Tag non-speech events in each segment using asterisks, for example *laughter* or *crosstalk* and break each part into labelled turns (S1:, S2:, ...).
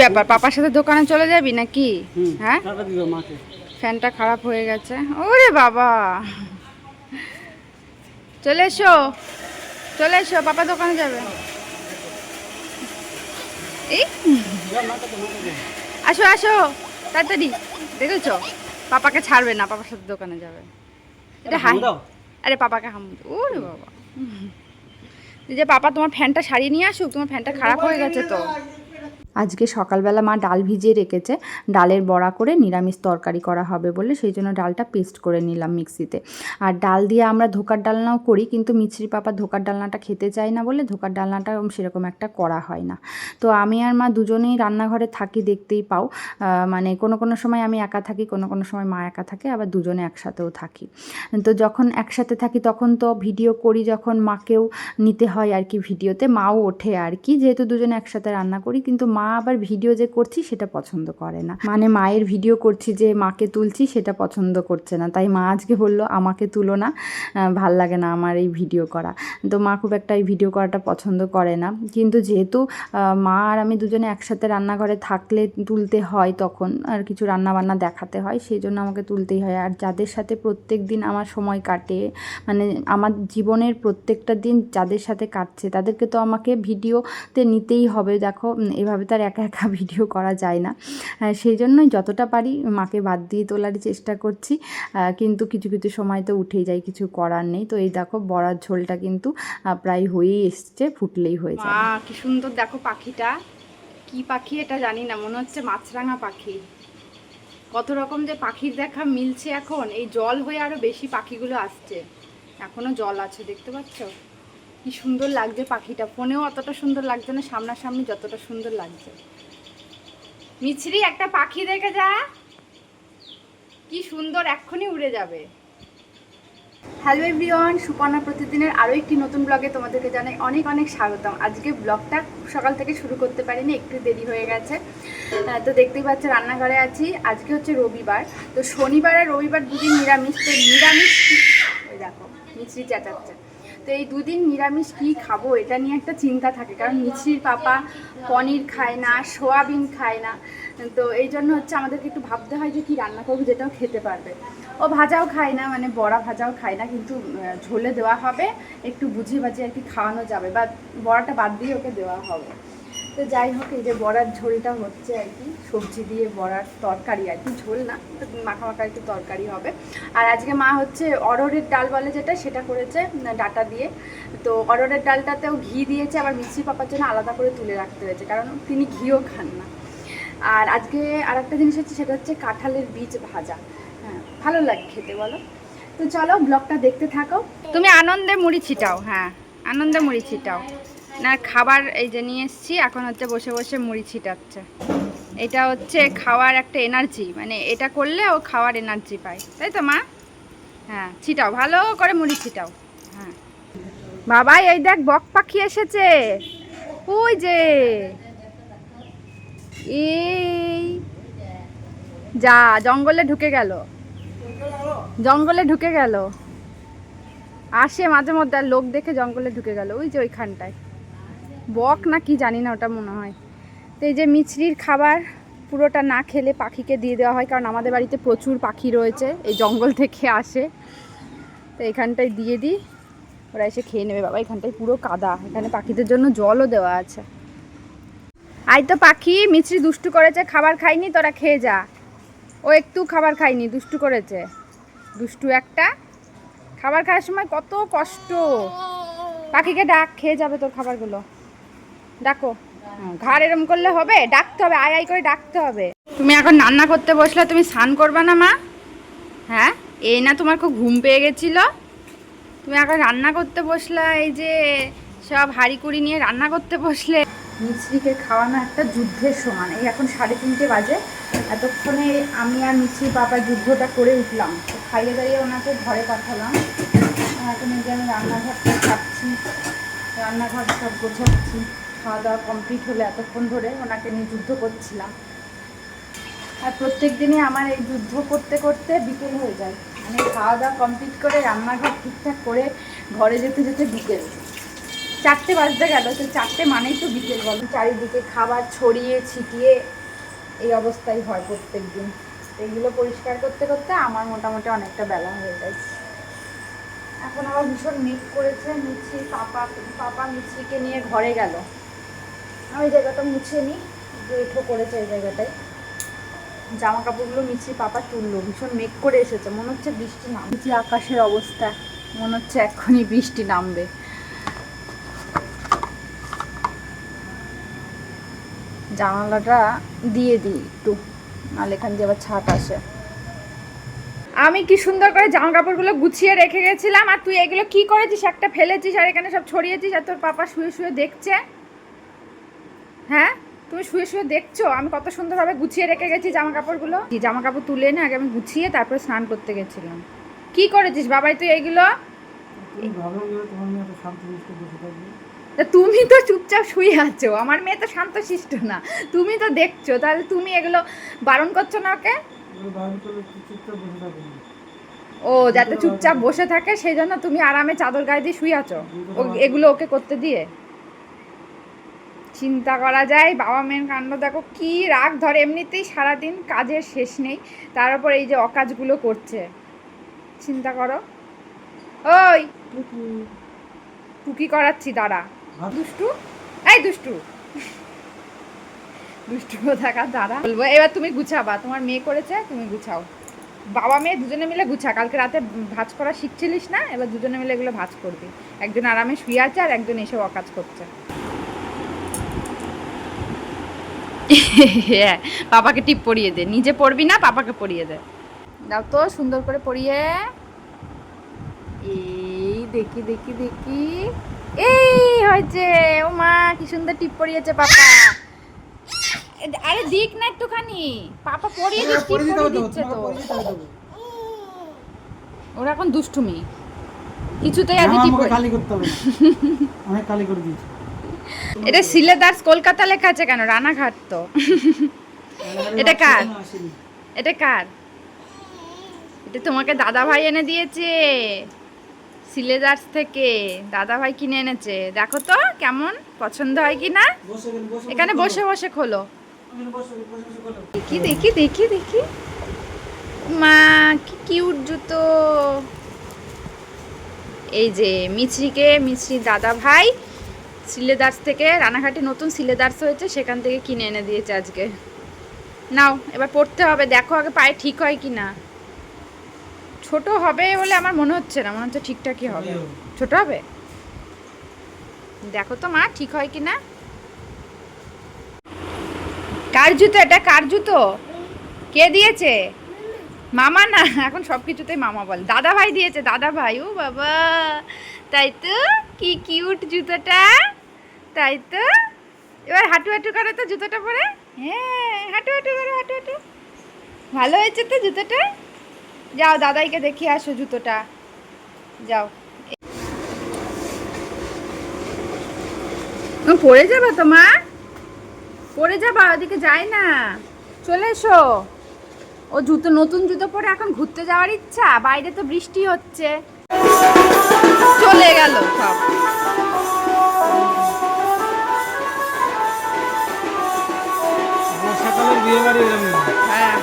S1: ব্যাপার? পাপার সাথে দোকানে চলে যাবি নাকি? হ্যাঁ? ফ্যানটা খারাপ হয়ে গেছে। ওরে বাবা! চলে এসো। চলে এসো পাপা দোকানে যাবে। এই? আসো আসো তাড়াতাড়ি। দেখেছ? পাপাকে ছাড়বে না পাপার সাথে দোকানে যাবে। এটা হাই আরে পাপাকে হাম ওরে বাবা। যে পাপা তোমার ফ্যানটা সারিয়ে নিয়ে আসুক তোমার ফ্যানটা খারাপ হয়ে গেছে তো। আজকে সকালবেলা মা ডাল ভিজিয়ে রেখেছে, ডালের বড়া করে নিরামিষ তরকারি করা হবে বলে সেই জন্য ডালটা পেস্ট করে নিলাম মিক্সিতে। আর ডাল দিয়ে আমরা ধোকার ডালনাও করি, কিন্তু মিছরি পাপা ধোকার ডালনাটা খেতে চায় না বলে ধোকার ডালনাটা সেরকম একটা করা হয় না। তো আমি আর মা দুজনেই রান্নাঘরে থাকি দেখতেই পাও মানে কোনো কোনো সময় আমি একা থাকি, কোনো কোনো সময় মা একা থাকে, আবার দুজনে একসাথেও থাকি। তো যখন একসাথে থাকি তখন তো ভিডিও করি যখন মাকেও নিতে হয় আর কি ভিডিওতে, মাও ওঠে আর কি, যেহেতু দুজনে একসাথে রান্না করি, কিন্তু মা আবার ভিডিও যে করছি সেটা পছন্দ করে না। মানে মায়ের ভিডিও করছি যে মাকে তুলছি সেটা পছন্দ করছে না। তাই মা আজকে বলল, আমাকে তুলো না ভালো লাগে না আমার এই ভিডিও করা। তো মা খুব একটা এই ভিডিও করাটা পছন্দ করে না। কিন্তু যেহেতু মা আর আমি দুজনে একসাথে রান্নাঘরে থাকলে তুলতে হয় তখন আর কিছু রান্না বান্না দেখাতে হয়, সেই জন্য আমাকে তুলতেই হয়। আর যাদের সাথে প্রত্যেক দিন আমার সময় কাটে মানে আমার জীবনের প্রত্যেকটা দিন যাদের সাথে কাটছে, তাদেরকে তো আমাকে ভিডিওতে নিতেই হবে। দেখো এভাবে এভাবে তার একা একা *laughs* ভিডিও করা যায় না। সেই জন্যই যতটা পারি মাকে বাদ দিয়ে তোলারই চেষ্টা করছি। কিন্তু কিছু কিছু সময় তো উঠেই যায়, কিছু করার নেই। তো এই দেখো বড়ার ঝোলটা কিন্তু প্রায় হয়েই এসছে, ফুটলেই হয়ে যায় কি সুন্দর দেখো পাখিটা। কি পাখি এটা জানি না, মনে হচ্ছে মাছরাঙা পাখি। কত রকম যে পাখির দেখা মিলছে এখন। এই জল হয়ে আরও বেশি পাখিগুলো আসছে। এখনও জল আছে, দেখতে পাচ্ছ? কি সুন্দর লাগছে পাখিটা। ফোনেও অতটা সুন্দর লাগছে না, সামনাসামনি যতটা সুন্দর লাগছে। মিছরি, একটা পাখি দেখে যা। কি সুন্দর, এক্ষুনি উড়ে যাবে। হ্যালো এভরিওয়ান, সুপর্ণা প্রতিদিনের আরও একটি নতুন ব্লগে তোমাদেরকে জানাই অনেক অনেক স্বাগতম। আজকে ব্লগটা সকাল থেকে শুরু করতে পারিনি, একটু দেরি হয়ে গেছে। তো দেখতেই পাচ্ছ, রান্নাঘরে আছি। আজকে হচ্ছে রবিবার। তো শনিবার আর রবিবার দুদিন নিরামিষ। তো নিরামিষ দেখো, মিছরি চেঁচাচ্ছে। তো এই দুদিন নিরামিষ কি খাব এটা নিয়ে একটা চিন্তা থাকে, কারণ মিছির পাপা পনির খায় না, সোয়াবিন খায় না। তো এই জন্য হচ্ছে আমাদেরকে একটু ভাবতে হয় যে কি রান্না করব যেটাও খেতে পারবে। ও ভাজাও খায় না মানে বড়া ভাজাও খায় না, কিন্তু ঝোলে দেওয়া হবে, একটু বুঝিয়ে বাজিয়ে আর কি খাওয়ানো যাবে, বা বড়াটা বাদ দিয়ে ওকে দেওয়া হবে। তো যাই হোক, এই যে বড়ার ঝোলটা হচ্ছে আর কি, সবজি দিয়ে বড়ার তরকারি আর কি, ঝোল না মাখা মাখা একটু তরকারি হবে। আর আজকে মা হচ্ছে অরহরের ডাল বলে যেটা, সেটা করেছে ডাটা দিয়ে। তো অরহরের ডালটাতেও ঘি দিয়েছে, আবার মিষ্টি পাপার জন্য আলাদা করে তুলে রাখতে হয়েছে, কারণ তিনি ঘিও খান না। আর আজকে আর একটা জিনিস হচ্ছে, সেটা হচ্ছে কাঁঠালের বীজ ভাজা। হ্যাঁ ভালো লাগে খেতে, বলো? তো চলো, ব্লগটা দেখতে থাকো। তুমি আনন্দে মুড়ি ছিটাও হ্যাঁ আনন্দে মুড়ি ছিটাও। না, খাবার এই যে নিয়ে এসেছি, এখন হচ্ছে বসে বসে মুড়ি ছিটাচ্ছে। এটা হচ্ছে খাওয়ার একটা এনার্জি মানে এটা করলে ও খাওয়ার এনার্জি পায়। তাই তো, মা? হ্যাঁ ছিটাও, ভালো করে মুড়ি ছিটাও। হ্যাঁ। বাবাই এই দেখ, বক পাখি এসেছে। ওই যে। এই। যা, জঙ্গলে ঢুকে গেল। জঙ্গলে ঢুকে গেল। আসে মাঝে মধ্যে লোক দেখে জঙ্গলে ঢুকে গেল। ওই যে ওইখানটায়। বক না কি জানি না ওটা মনে হয়। তো এই যে মিছরির খাবার পুরোটা না খেলে পাখিকে দিয়ে দেওয়া হয়, কারণ আমাদের বাড়িতে প্রচুর পাখি রয়েছে, এই জঙ্গল থেকে আসে। তো এখানটায় দিয়ে দিই, ওরা এসে খেয়ে নেবে। বাবা, এখানটায় পুরো কাদা, এখানে পাখিদের জন্য জলও দেওয়া আছে। আই তো পাখি, মিছরি দুষ্টু করেছে, খাবার খাইনি তোরা খেয়ে যা। ও একটু খাবার খাইনি দুষ্টু করেছে। দুষ্টু একটা, খাবার খাওয়ার সময় কত কষ্ট। পাখিকে ডাক, খেয়ে যাবে তোর খাবারগুলো। ডাকো। ঘাড় এরম করলে হবে, ডাকতে হবে, আয় আয় করে ডাকতে হবে। তুমি এখন রান্না করতে বসলে তুমি স্নান করবে না, মা? হ্যাঁ? এই না তোমার খুব ঘুম পেয়ে গেছিল? তুমি এখন রান্না করতে বসলা, এই যে সব হাঁড়ি কুড়ি নিয়ে রান্না করতে বসলে। মিছরিকে খাওয়ানো একটা যুদ্ধের সমান। এই এখন সাড়ে তিনটে বাজে। এতক্ষণে আমি আর মিছরি বাবা যুদ্ধটা করে উঠলাম। তো খাইয়ে দাঁড়িয়ে ওনাকে ঘরে পাঠালাম। এখন এই যে আমি রান্নাঘরটা খাচ্ছি রান্নাঘর সব গোছাচ্ছি। খাওয়া দাওয়া কমপ্লিট হলে এতক্ষণ ধরে ওনাকে নিয়ে যুদ্ধ করছিলাম। আর প্রত্যেক দিনই আমার এই যুদ্ধ করতে করতে বিকেল হয়ে যায়। মানে খাওয়া দাওয়া কমপ্লিট করে রান্নাঘর ঠিকঠাক করে ঘরে যেতে যেতে বিকেল। চারটে বাজতে গেল, তো চারটে মানেই তো বিকেল বল। চারিদিকে খাবার ছড়িয়ে ছিটিয়ে এই অবস্থাই হয় প্রত্যেক দিন। এগুলো পরিষ্কার করতে করতে আমার মোটামুটি অনেকটা বেলা হয়ে যায়। এখন আবার ভীষণ মেঘ করেছে, মিছি, পাপা পাপা মিছিকে নিয়ে ঘরে গেল। আমি জায়গাটা মুছে নিই এঠো করেছে এই জায়গাটায়। জামা কাপড়গুলো মিছি পাপা তুললো ভীষণ মেঘ করে এসেছে মনে হচ্ছে বৃষ্টি নামছে আকাশের অবস্থা মনে হচ্ছে এক্ষুনি বৃষ্টি নামবে। জানালাটা দিয়ে দিই একটু নাহলে এখান দিয়ে আবার ছাট আসে। আমি কি সুন্দর করে জামা কাপড়গুলো গুছিয়ে রেখে গেছিলাম আর তুই এগুলো কি করেছিস? একটা ফেলেছিস আর এখানে সব ছড়িয়েছিস আর তোর পাপা শুয়ে শুয়ে দেখছে? হ্যাঁ? তুমি শুয়ে শুয়ে দেখছ? আমি কত সুন্দরভাবে গুছিয়ে রেখে গেছি জামা কাপড়গুলো কি জামা কাপড় তুলে এনে আগে আমি গুছিয়ে তারপরে স্নান করতে গেছিলাম। কি করেছিস বাবাই তুই এইগুলো?
S2: তুমি
S1: তা তুমি তো চুপচাপ শুয়ে আছো। আমার মেয়ে তো শান্তশিষ্ট না। তুমি তো দেখছ। তাহলে তুমি এগুলো বারণ করছ না ওকে। ও যাতে চুপচাপ বসে থাকে সেই জন্য তুমি আরামে চাদর গায়ে দিয়ে শুয়ে আছো। ও এগুলো ওকে করতে দিয়ে? চিন্তা করা যায়। বাবা মেয়ের কাণ্ড দেখো কি রাগ ধরে। এমনিতেই সারাদিন কাজের শেষ নেই তার উপর এই যে অকাজগুলো করছে। চিন্তা করো। ওই! টুকি। করাচ্ছি দাঁড়া। দুষ্টু? এই দুষ্টু! দুষ্টু থাকা দাঁড়া। বলব এবার তুমি গুছাবা। তোমার মেয়ে করেছে তুমি গুছাও। বাবা মেয়ে দুজনে মিলে গুছা। কালকে রাতে ভাজ করা শিখছিলিস না? এবার দুজনে মিলে এগুলো ভাজ করবি। একজন আরামে শুয়ে আছে আর একজন এসে অকাজ করছে। হ্যাঁ পাপাকে টিপ পরিয়ে দে। নিজে পড়বি না পাপাকে পরিয়ে দে। দাও তো সুন্দর করে পরিয়ে। এই দেখি দেখি দেখি। এই হয়েছে ও মা কি সুন্দর টিপ পরিয়েছে পাপা। আরে দিক না একটুখানি। পাপা পরিয়ে দিস টিপ পরিয়ে দিচ্ছে তো। ওরা এখন দুষ্টুমি। কিছুতেই আজ টিপ
S2: খালি করতে হবে। অনেক খালি করে দিয়েছি।
S1: এটা সিলেদার্স কলকাতা লেখা আছে কেন? রানাঘাট তো। এটা কার? এটা কার? এটা তোমাকে দাদা ভাই এনে দিয়েছে। সিলেদার্স থেকে। দাদা ভাই কিনে এনেছে। দেখো তো কেমন পছন্দ হয় কি না?
S2: এখানে, বসে
S1: বসে খোলো। দেখি দেখি দেখি দেখি। মা কি কিউট জুতো। এই যে মিছরিকে মিছরি দাদা ভাই সিলেদার্স থেকে রানাঘাটে নতুন সিলেদার্স হয়েছে সেখান থেকে কিনে এনে দিয়েছে আজকে। নাও এবার পড়তে হবে দেখো আগে পায়ে ঠিক হয় কি না ছোট হবে বলে আমার মনে হচ্ছে না মনে হচ্ছে ঠিকঠাকই হবে। ছোট হবে? দেখো তো মা ঠিক হয় কি না কার জুতো এটা? কার জুতো? কে দিয়েছে? মামা না এখন সব কিছুতেই মামা বল। দাদা ভাই দিয়েছে দাদা ভাই ও বাবা তাই তো? কি কিউট জুতোটা। তাই তো? এবার হাঁটু হাঁটু করে তো জুতোটা পরে। হ্যাঁ হাঁটু হাঁটু করে, হাঁটু হাঁটু। ভালো হয়েছে তো জুতোটা? যাও, দাদাইকে দেখিয়ে আসো জুতোটা। যাও। পড়ে যাবে তো, মা? পড়ে যাবা, ওদিকে যায় না। চলে এসো। ও, জুতো, নতুন জুতো পরে এখন ঘুরতে যাওয়ার ইচ্ছা? বাইরে তো বৃষ্টি হচ্ছে। চলে গেল সব।
S2: বিয়ে বাড়ি
S1: হ্যাঁ।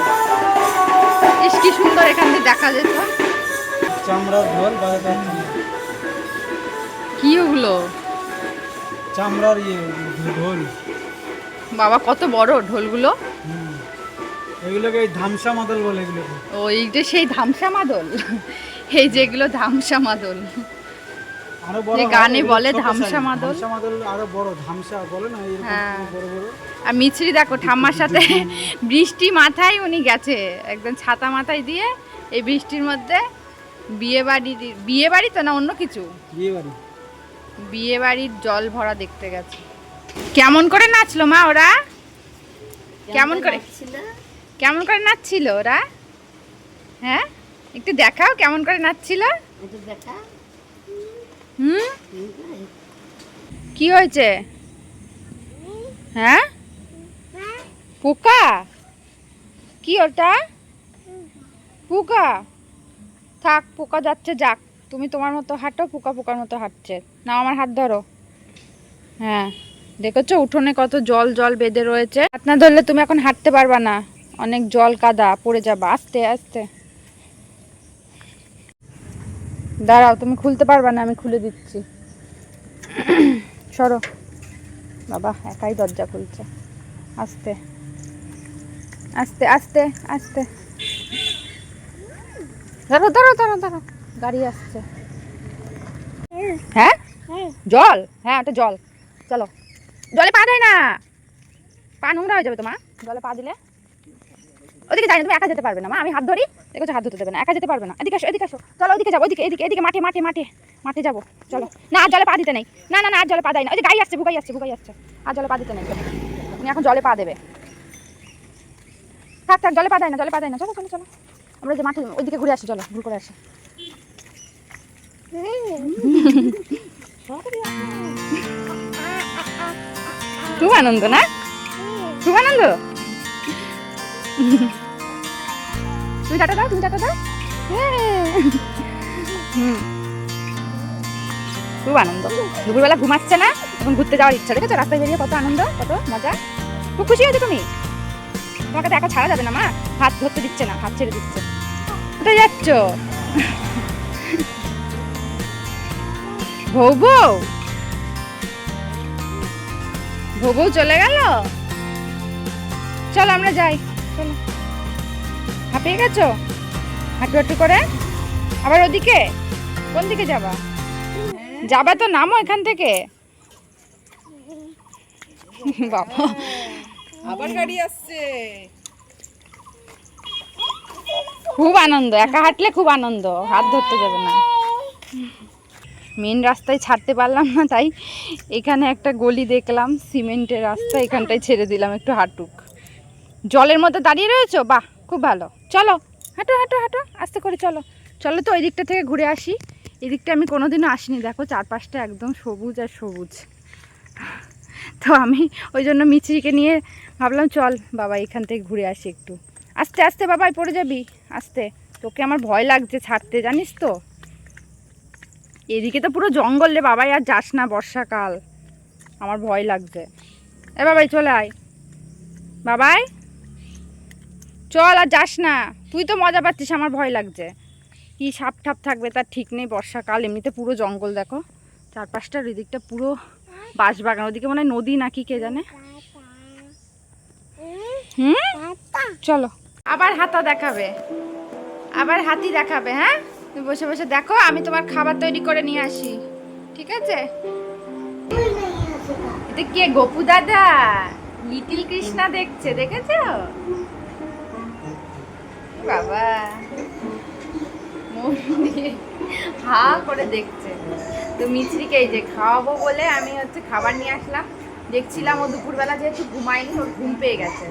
S1: ইস কি সুন্দর এখান দেখা যেত।
S2: চামড়ার ঢোল বাজাতে
S1: কি ওগুলো?
S2: চামড়ার ইয়ে ঢোল।
S1: বাবা কত বড় ঢোলগুলো।
S2: এগুলোকে এই ধামসা মাদল বলে এগুলোকে।
S1: ও এই যে সেই ধামসা মাদল? এই যেগুলো ধামসা মাদল। যে গানে বলে ধামসা। মাদল।
S2: আরও বড় ধামসা বলে না
S1: হ্যাঁ।
S2: বড় বড়?
S1: আর মিছরি দেখো ঠাম্মার সাথে *laughs* বৃষ্টি মাথায় উনি গেছে একদম ছাতা মাথায় দিয়ে এই বৃষ্টির মধ্যে বিয়ে বাড়ি বিয়ে বাড়ি তো না অন্য কিছু?
S2: বিয়ে বাড়ি।
S1: বিয়ে বাড়ির জল ভরা দেখতে গেছে। কেমন করে নাচলো মা ওরা? কেমন করে কেমন করে নাচছিল? ওরা? হ্যাঁ? একটু দেখাও কেমন করে নাচছিল। হুম? কি হয়েছে? হ্যাঁ? পোকা? কি ওটা? পোকা? থাক, পোকা যাচ্ছে, যাক। তুমি তোমার মতো হাঁটো, পোকা পোকার মতো হাঁটছে। না আমার হাত ধরো। হ্যাঁ দেখেছ? উঠোনে কত জল জল বেঁধে রয়েছে। হাত না ধরলে তুমি এখন হাঁটতে পারবা না। অনেক জল কাদা, পড়ে যাবা। আস্তে আস্তে। দাঁড়াও তুমি খুলতে পারবে না আমি খুলে দিচ্ছি। সরো। বাবা একাই দরজা খুলছে। আস্তে। আস্তে আস্তে আস্তে। দাঁড়ো দাঁড়ো দাঁড়ো দাঁড়ো গাড়ি আসছে। হ্যাঁ? জল? হ্যাঁ ওটা জল। চলো। জলে পা দেয় না। পা নোংরা হয়ে যাবে তোমার। জলে পা দিলে। ওদিকে যাই না তুমি একা যেতে পারবে না মা। আমি হাত ধরি। দেখো হাত ধুতে দেবে না, একা যেতে পারবে না। এদিকে আসো এদিকে আসো। চলো ওদিকে যাব ওদিকে এদিকে এদিকে মাঠে মাঠে মাঠে মাঠে যাব। চলো। না, আর জলে পা দিতে নেই। না না না, আর জলে পা দেয় না। ওই যে গাই আসছে, বুকাই আসছে বুকাই আসছে। আর জলে পা দিতে নেই। তুমি এখন জলে পা দেবে। থাক থাক, জলে পা দেয় না, জলে পা দেয় না। চলো চলো চলো। আমরা যে মাঠে, ওইদিকে ঘুরে আসি, চলো ঘুরে করে আসি। খুব আনন্দ না? খুব আনন্দ? তুমি টাটা দাও, তুমি টাটা দাও। হ্যাঁ। খুব আনন্দ। দুপুরবেলা ঘুমাচ্ছে না, এখন ঘুরতে যাওয়ার ইচ্ছা, দেখেছ? রাস্তায় বেরিয়ে কত আনন্দ, কত মজা। খুব খুশি হয়েছো তুমি? তোমাকে তো একা ছাড়া যাবে না, মা। হাত ধরতে দিচ্ছে না, হাত ছেড়ে দিচ্ছে। কোথায় যাচ্ছ? বউ বউ চলে গেল? চলো, আমরা যাই। চলো। হাঁপিয়ে গেছো? হাঁটু হাঁটু করে? আবার ওদিকে? কোন দিকে যাবা? যাবা তো নামো এখান থেকে। বাবা।
S3: আবার গাড়ি আসছে।
S1: খুব আনন্দ একা হাঁটলে খুব আনন্দ হাত ধরতে যাবে না। মেন রাস্তায় ছাড়তে পারলাম না তাই এখানে একটা গলি দেখলাম সিমেন্টের রাস্তা এখানটায় ছেড়ে দিলাম একটু হাঁটুক। জলের মধ্যে দাঁড়িয়ে রয়েছো? বাহ খুব ভালো। চলো, হাঁটো হাঁটো হাঁটো, আস্তে করে চলো। চলো তো ওই দিকটা থেকে ঘুরে আসি। এদিকটা আমি কোনোদিনও আসিনি। দেখো চারপাশটা একদম সবুজ আর সবুজ। তো আমি ওই জন্য মিছরিকে নিয়ে ভাবলাম, চল বাবা এখান থেকে ঘুরে আসি একটু। আস্তে আস্তে বাবাই পড়ে যাবি? আস্তে। তোকে আমার ভয় লাগছে ছাড়তে, জানিস তো? এদিকে তো পুরো জঙ্গল রে বাবাই, আর যাস না বর্ষাকাল। আমার ভয় লাগছে। এ বাবাই, চলে আয়। বাবাই? চল আর যাস না। তুই তো মজা পাচ্ছিস, আমার ভয় লাগছে। কি সাপ ঠাপ থাকবে, তার ঠিক নেই বর্ষাকাল। এমনিতে পুরো জঙ্গল, দেখো। চারপাশটার এদিকটা পুরো বাঁশবাগান। ওদিকে মনে নদী নাকি, কে জানে? হুম? চলো। আবার হাতা দেখাবে। আবার হাতি দেখাবে হ্যাঁ? তুমি বসে বসে দেখো, আমি তোমার খাবার তৈরি করে নিয়ে আসি। ঠিক আছে? এটা কে? গোপু দাদা? লিটিল কৃষ্ণা দেখছে, দেখেছ? হা করে দেখছে। তো মিছরিকে এই যে খাওয়াবো বলে আমি হচ্ছে খাবার নিয়ে আসলাম। দেখছিলাম ও দুপুরবেলা যেহেতু ঘুমায়নি, ওর ঘুম পেয়ে গেছে।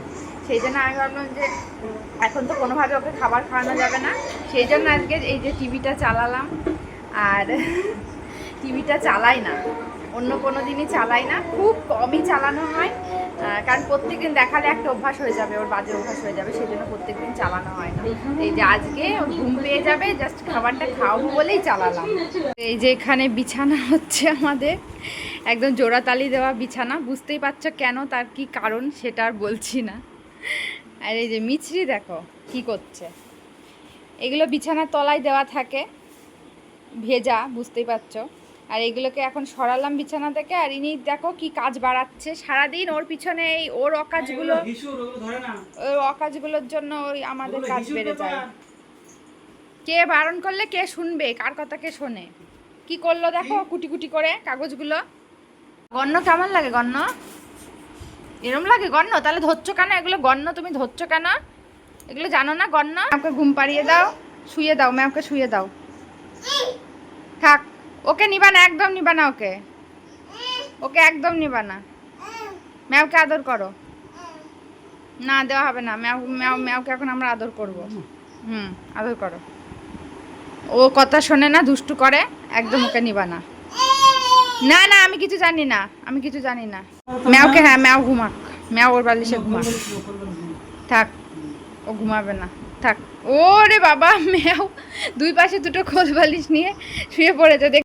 S1: সেই জন্য আমি ভাবলাম যে এখন তো কোনোভাবে ওকে খাবার খাওয়ানো যাবে না। সেই জন্য আজকে এই যে টিভিটা চালালাম। আর টিভিটা চালাই না। অন্য কোনো দিনই চালাই না। খুব কমই চালানো হয়। কারণ প্রত্যেকদিন দেখালে একটা অভ্যাস হয়ে যাবে, ওর বাজে অভ্যাস হয়ে যাবে, সেই জন্য প্রত্যেকদিন চালানো হয় না। এই যে আজকে ঘুম পেয়ে যাবে জাস্ট খাবারটা খাওয়াবো বলেই চালালাম। এই যে এখানে বিছানা হচ্ছে আমাদের, একদম জোড়াতালি দেওয়া বিছানা। বুঝতেই পারছ কেন তার কি কারণ সেটা আর বলছি না। আর এই যে মিছরি দেখো, কি করছে। এগুলো বিছানার তলায় দেওয়া থাকে, ভেজা, বুঝতেই পারছ। আর এগুলোকে এখন সরালাম বিছানা থেকে। আর ইনি দেখো কি কাজ বাড়াচ্ছে। সারাদিন ওর পিছনে এই ওর অকাজগুলো
S2: না।
S1: ওই অকাজগুলোর জন্য ওই আমাদের কাজ বেড়ে যায়। কে বারণ করলে কে শুনবে? কার কথা কে শোনে? কি করল দেখো কুটি কুটি করে কাগজগুলো। গণ্য কেমন লাগে গণ্য এরম লাগে গণ্য তাহলে ধরছো কেন? এগুলো গণ্য তুমি ধরছো কেন? এগুলো জানো না গণ্য আমাকে ঘুম পাড়িয়ে দাও শুয়ে দাও ম্যামকে শুয়ে দাও। থাক। ওকে নিবা না, একদম নিবা না ওকে। ওকে একদম নিবা না। ম্যাওকে আদর করো। না, দেওয়া হবে না। ম্যাও ম্যাও, ম্যাওকে এখন আমরা আদর করব। হুম, আদর করো। ও কথা শোনে না, দুষ্টু করে, একদম ওকে নিবা না। না না, আমি কিছু জানি না, আমি কিছু জানি না। ম্যাওকে হ্যাঁ ম্যাও ঘুমাক। ম্যাও ওর বালিশে ঘুমাক। থাক, ও ঘুমাবে না। থাক। ওরে বাবা, ম্যাও, দুই পাশে দুটো খোল বালিশ নিয়ে শুয়ে পড়েছে, দেখ